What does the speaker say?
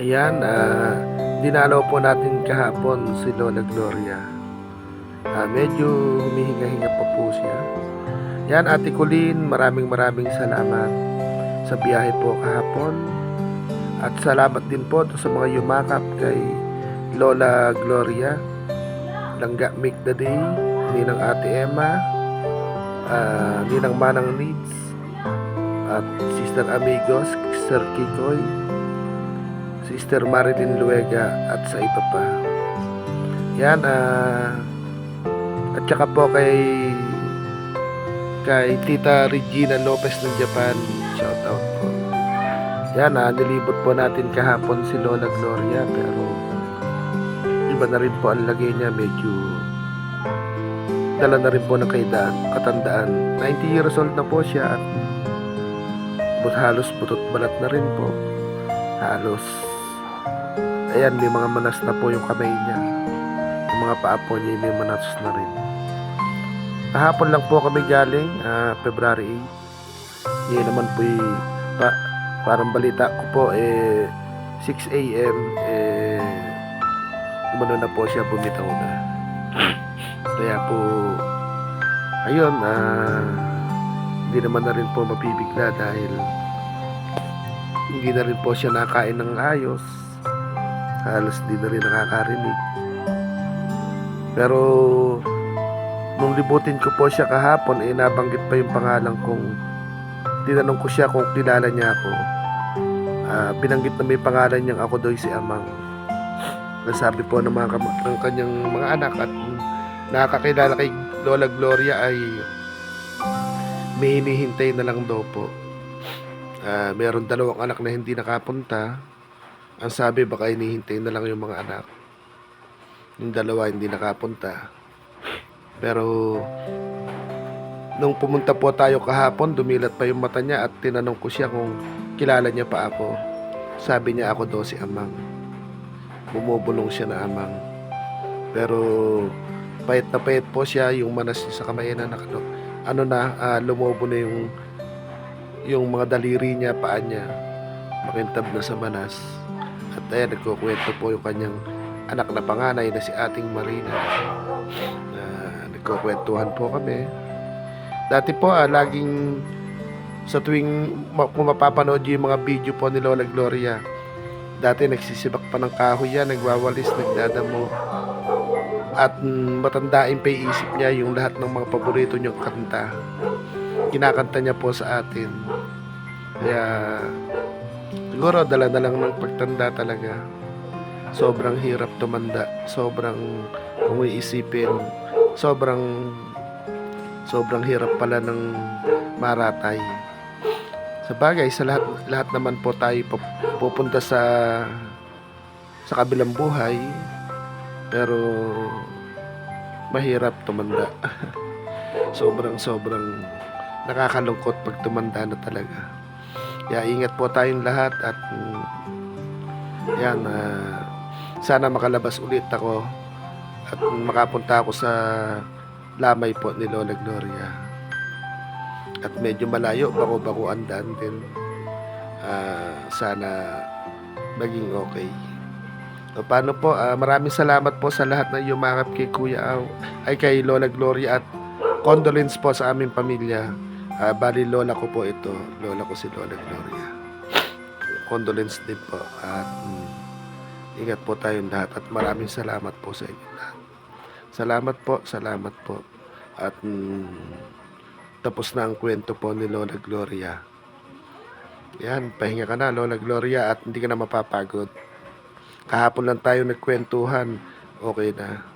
Ayan, ah, dinalaw po natin kahapon si Lola Gloria. Ah, medyo humihinga-hinga pa po siya. Yan, Ate Colleen, maraming maraming salamat sa biyahe po kahapon. At salamat din po sa mga yumakap kay Lola Gloria, Langga Make the Day, Ninang Ate Emma, ah, Ninang Manang Needs, at Sister Amigos, Sir Kikoy, Sister Marilyn Luega at sa iba pa. Yan, ah, at saka po kay kay Tita Regina Lopez ng Japan. Shout out po. Yan, ah, nilibot po natin kahapon si Lola Gloria pero iba na rin po ang lagay niya. Medyo dala na rin po ng kaidaan, katandaan. 90 years old na po siya at but halos butot balat na rin po. Halos Ayan, may mga manas na po yung kamay niya. Yung mga paa po niya may manas na rin. Kahapon lang po kami galing, ah, February 8. Ngayon naman po yung pa, parang balita ko po, eh, 6 a.m. Eh, umano na po siya, bumitaw na. Kaya po, ayun, ah, hindi naman na rin po mapibigla dahil hindi na rin po siya nakain ng ayos halos di na rin nakakarinig. Pero nung libutin ko po siya kahapon, eh nabanggit pa yung pangalan kong tinanong ko siya kung kilala niya ako. Ah, binanggit na may pangalan niyang ako doy si Amang. Nasabi po ng mga ng kanyang mga anak at nakakakilala kay Lola Gloria ay may hinihintay na lang daw po. Ah, meron dalawang anak na hindi nakapunta. Ang sabi baka hinihintay na lang yung mga anak. Yung dalawa hindi nakapunta. Pero nung pumunta po tayo kahapon, dumilat pa yung mata niya at tinanong ko siya kung kilala niya pa ako. Sabi niya ako daw si Amang. Bumubulong siya na Amang. Pero payat na payat po siya yung manas niya sa kamay na nakano. Ano na, ah, lumobo na yung yung mga daliri niya, paa niya. Makintab na sa manas. At ayan, nagkukwento po yung kanyang anak na panganay na si ating Marina. Na nagkukwentuhan po kami. Dati po, ah, laging sa tuwing kung mapapanood yung mga video po ni Lola Gloria, dati nagsisibak pa ng kahoy yan, nagwawalis, nagdadamo. At matandain pa isip niya yung lahat ng mga paborito niyang kanta. Kinakanta niya po sa atin. Kaya siguro dala na lang ng pagtanda talaga. Sobrang hirap tumanda. Sobrang kung iisipin, sobrang sobrang hirap pala ng maratay. Sa bagay, sa lahat lahat naman po tayo pup- pupunta sa sa kabilang buhay. Pero mahirap tumanda. sobrang sobrang nakakalungkot pag tumanda na talaga. Kaya ingat po tayong lahat at mm, yan, ah, sana makalabas ulit ako at makapunta ako sa lamay po ni Lola Gloria. At medyo malayo, bako-bako ang daan din. Ah, sana maging okay. So, paano po, ah, maraming salamat po sa lahat na yumakap kay Kuya Aw, ay kay Lola Gloria at condolence po sa aming pamilya. Ah, bali lola ko po ito. Lola ko si Lola Gloria. Condolence din po. At mm, ingat po tayong lahat. At maraming salamat po sa inyo lahat. Salamat po, salamat po. At mm, tapos na ang kwento po ni Lola Gloria. Yan, pahinga ka na Lola Gloria at hindi ka na mapapagod. Kahapon lang tayo nagkwentuhan. Okay na.